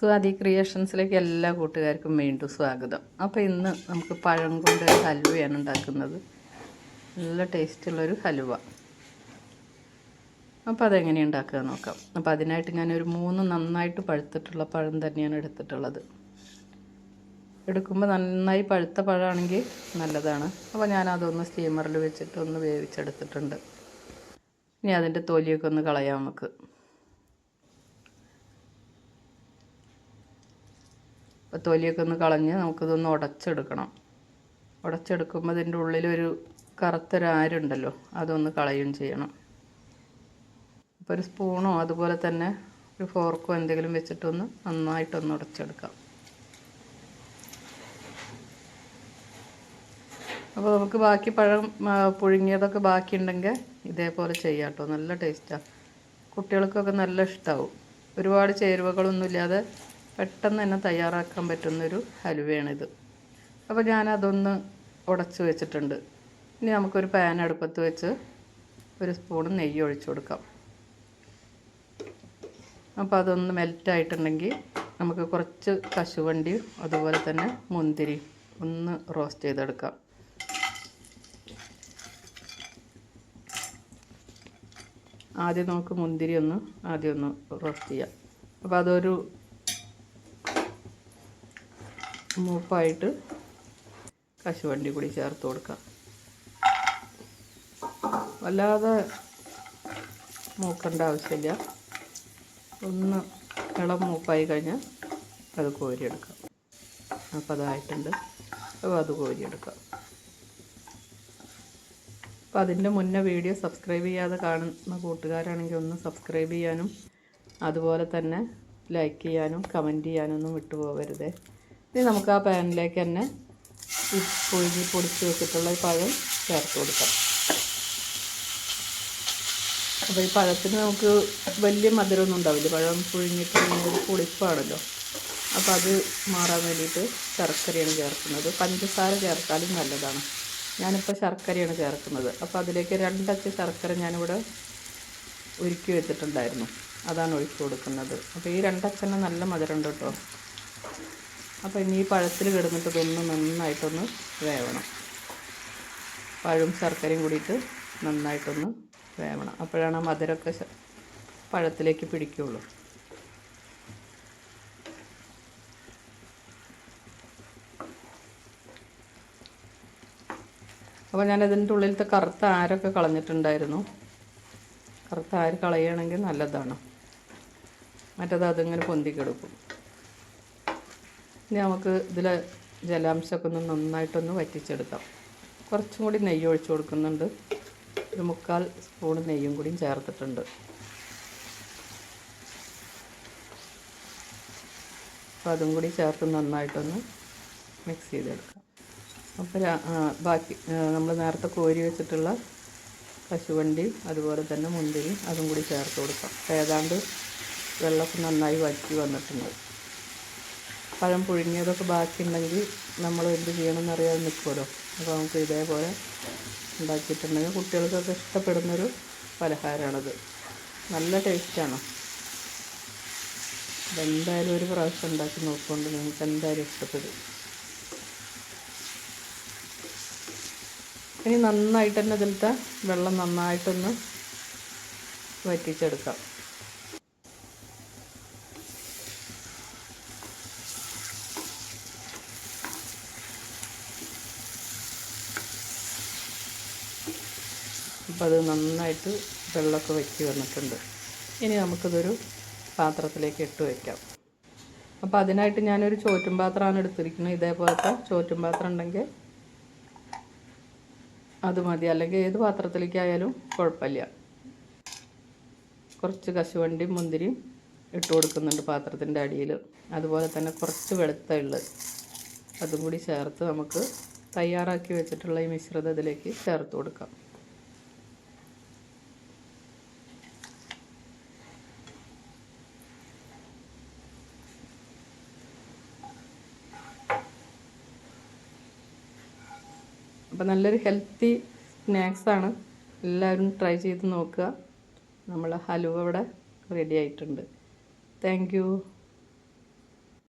സ്വാതി ക്രിയേഷൻസിലേക്ക് എല്ലാ കൂട്ടുകാർക്കും വീണ്ടും സ്വാഗതം. അപ്പോൾ ഇന്ന് നമുക്ക് പഴം കൊണ്ട് ഒരു ഹൽവയാണ് ഉണ്ടാക്കുന്നത്. നല്ല ടേസ്റ്റുള്ളൊരു ഹലുവ. അപ്പോൾ അതെങ്ങനെ ഉണ്ടാക്കുക നോക്കാം. അപ്പോൾ അതിനായിട്ട് ഞാനൊരു മൂന്ന് നന്നായിട്ട് പഴുത്തിട്ടുള്ള പഴം തന്നെയാണ് എടുത്തിട്ടുള്ളത്. എടുക്കുമ്പോൾ നന്നായി പഴുത്ത പഴമാണെങ്കിൽ നല്ലതാണ്. അപ്പോൾ ഞാൻ അതൊന്ന് സ്റ്റീമറിൽ വെച്ചിട്ട് ഒന്ന് വേവിച്ചെടുത്തിട്ടുണ്ട്. ഇനി അതിന്റെ തൊലിയൊക്കെ ഒന്ന് കളയാം നമുക്ക്. അപ്പോൾ തൊലിയൊക്കെ ഒന്ന് കളഞ്ഞ് നമുക്കിതൊന്ന് ഉടച്ചെടുക്കണം. ഉടച്ചെടുക്കുമ്പോൾ ഇതിന്റെ ഉള്ളിലൊരു കറുത്തൊരാരുണ്ടല്ലോ അതൊന്ന് കളയുകയും ചെയ്യണം. അപ്പോൾ ഒരു സ്പൂണോ അതുപോലെ തന്നെ ഒരു ഫോർക്കോ എന്തെങ്കിലും വെച്ചിട്ടൊന്ന് നന്നായിട്ടൊന്ന് ഉടച്ചെടുക്കാം. അപ്പോൾ നമുക്ക് ബാക്കി പഴം പുഴുങ്ങിയതൊക്കെ ബാക്കിയുണ്ടെങ്കിൽ ഇതേപോലെ ചെയ്യാം കേട്ടോ നല്ല ടേസ്റ്റാണ് കുട്ടികൾക്കൊക്കെ നല്ല ഇഷ്ടമാവും ഒരുപാട് ചേരുവകളൊന്നും ഇല്ലാതെ പെട്ടെന്ന് തന്നെ തയ്യാറാക്കാൻ പറ്റുന്നൊരു ഹലുവയാണിത്. അപ്പോൾ ഞാനതൊന്ന് ഉടച്ച് വെച്ചിട്ടുണ്ട്. ഇനി നമുക്കൊരു പാൻ അടുപ്പത്ത് വെച്ച് ഒരു സ്പൂൺ നെയ്യ് ഒഴിച്ചു കൊടുക്കാം. അപ്പോൾ അതൊന്ന് മെൽറ്റായിട്ടുണ്ടെങ്കിൽ നമുക്ക് കുറച്ച് കശുവണ്ടി അതുപോലെ തന്നെ മുന്തിരി ഒന്ന് റോസ്റ്റ് ചെയ്തെടുക്കാം. ആദ്യം നമുക്ക് മുന്തിരി ഒന്ന് ആദ്യം ഒന്ന് റോസ്റ്റ് ചെയ്യാം. അപ്പോൾ അതൊരു മൂപ്പായിട്ട് കശുവണ്ടി കൂടി ചേർത്ത് കൊടുക്കാം. വല്ലാതെ മൂക്കേണ്ട ആവശ്യമില്ല. ഒന്ന് ഇളം മൂപ്പായി കഴിഞ്ഞാൽ അത് കോരിയെടുക്കാം. അപ്പോൾ അതായിട്ടുണ്ട്. അപ്പോൾ അത് കോരിയെടുക്കാം. അപ്പോൾ അതിന്റെ മുന്നേ വീഡിയോ സബ്സ്ക്രൈബ് ചെയ്യാതെ കാണുന്ന കൂട്ടുകാരാണെങ്കിൽ ഒന്ന് സബ്സ്ക്രൈബ് ചെയ്യാനും അതുപോലെ തന്നെ ലൈക്ക് ചെയ്യാനും കമന്റ് ചെയ്യാനൊന്നും വിട്ടുപോകരുതേ. ഇനി നമുക്ക് ആ പാനിലേക്ക് തന്നെ ഈ പുഴുങ്ങി പൊടിച്ച് വെച്ചിട്ടുള്ള ഈ പഴം ചേർത്ത് കൊടുക്കാം. അപ്പോൾ ഈ പഴത്തിന് നമുക്ക് വലിയ മധുരമൊന്നും ഉണ്ടാവില്ല. പഴം പുഴുങ്ങിയിട്ട് ഒരു പുളിപ്പാണല്ലോ അപ്പോൾ അത് മാറാൻ വേണ്ടിയിട്ട് ശർക്കരയാണ് ചേർക്കുന്നത്. പഞ്ചസാര ചേർത്താലും നല്ലതാണ്. ഞാനിപ്പോൾ ശർക്കരയാണ് ചേർക്കുന്നത്. അപ്പോൾ അതിലേക്ക് രണ്ടച്ച് ശർക്കര ഞാനിവിടെ ഒരുക്കി വെച്ചിട്ടുണ്ടായിരുന്നു. അതാണ് ഒഴിച്ചു കൊടുക്കുന്നത്. അപ്പോൾ ഈ രണ്ടച്ചന് നല്ല മധുരമുണ്ട് കേട്ടോ. അപ്പോൾ ഇനി ഈ പഴത്തിൽ കിടന്നിട്ട് ഇതൊന്ന് നന്നായിട്ടൊന്ന് വേവണം. പഴും ശർക്കരയും കൂടിയിട്ട് നന്നായിട്ടൊന്ന് വേവണം. അപ്പോഴാണ് ആ മധുരമൊക്കെ പഴത്തിലേക്ക് പിടിക്കുള്ളൂ. അപ്പോൾ ഞാൻ ഇതിന്റെ ഉള്ളിലത്തെ കറുത്ത ആരൊക്കെ കളഞ്ഞിട്ടുണ്ടായിരുന്നു? കറുത്ത ആര് കളയുകയാണെങ്കിൽ നല്ലതാണ്. മറ്റത് അതിങ്ങനെ പൊന്തിക്കെടുക്കും ഇനി നമുക്ക് ഇതിലെ ജലാംശമൊക്കെ ഒന്ന് നന്നായിട്ടൊന്ന് വറ്റിച്ചെടുക്കാം. കുറച്ചും കൂടി നെയ്യ് ഒഴിച്ചു കൊടുക്കുന്നുണ്ട്. ഒരു മുക്കാൽ സ്പൂൺ നെയ്യും കൂടിയും ചേർത്തിട്ടുണ്ട്. അപ്പോൾ അതും കൂടി ചേർത്ത് നന്നായിട്ടൊന്ന് മിക്സ് ചെയ്തെടുക്കാം. അപ്പോൾ ബാക്കി നമ്മൾ നേരത്തെ കോരി വെച്ചിട്ടുള്ള കശുവണ്ടി അതുപോലെ തന്നെ മുന്തിരി അതും കൂടി ചേർത്ത് കൊടുക്കാം. ഏതാണ്ട് വെള്ളമൊക്കെ നന്നായി വറ്റി വന്നിട്ടുണ്ട്. പഴം പുഴുങ്ങിയതൊക്കെ ബാക്കിയുണ്ടെങ്കിൽ നമ്മൾ എന്ത് ചെയ്യണമെന്ന് അറിയാതെ നിൽക്കുമല്ലോ. അപ്പോൾ നമുക്ക് ഇതേപോലെ ഉണ്ടാക്കിയിട്ടുണ്ടെങ്കിൽ കുട്ടികൾക്കൊക്കെ ഇഷ്ടപ്പെടുന്നൊരു പലഹാരമാണത്. നല്ല ടേസ്റ്റാണ്. അതെന്തായാലും ഒരു പ്രാവശ്യം ഉണ്ടാക്കി നോക്കുകൊണ്ട് നിങ്ങൾക്ക് എന്തായാലും ഇഷ്ടപ്പെടും. ഇനി നന്നായിട്ട് തന്നെ ഇതിലത്തെ വെള്ളം നന്നായിട്ടൊന്ന് വറ്റിച്ചെടുക്കാം. അപ്പോൾ അത് നന്നായിട്ട് വെള്ളമൊക്കെ വറ്റി വന്നിട്ടുണ്ട്. ഇനി നമുക്കിതൊരു പാത്രത്തിലേക്ക് ഇട്ട് വയ്ക്കാം അപ്പോൾ അതിനായിട്ട് ഞാനൊരു ചോറ്റും പാത്രമാണ് എടുത്തിരിക്കുന്നത്. ഇതേപോലത്തെ ചോറ്റും പാത്രം ഉണ്ടെങ്കിൽ അത് മതി. അല്ലെങ്കിൽ ഏത് പാത്രത്തിലേക്കായാലും കുഴപ്പമില്ല. കുറച്ച് കശുവണ്ടിയും മുന്തിരിയും ഇട്ട് കൊടുക്കുന്നുണ്ട് പാത്രത്തിന്റെ അടിയിൽ. അതുപോലെ തന്നെ കുറച്ച് വെളുത്ത എള്ള് അതും കൂടി ചേർത്ത് നമുക്ക് തയ്യാറാക്കി വെച്ചിട്ടുള്ള ഈ മിശ്രിതം ഇതിലേക്ക് ചേർത്ത് കൊടുക്കാം. അപ്പോൾ നല്ലൊരു ഹെൽത്തി സ്നാക്സാണ് എല്ലാവരും ട്രൈ ചെയ്ത് നോക്കുക. നമ്മൾ ഹലുവ ഇവിടെ റെഡി ആയിട്ടുണ്ട്. താങ്ക്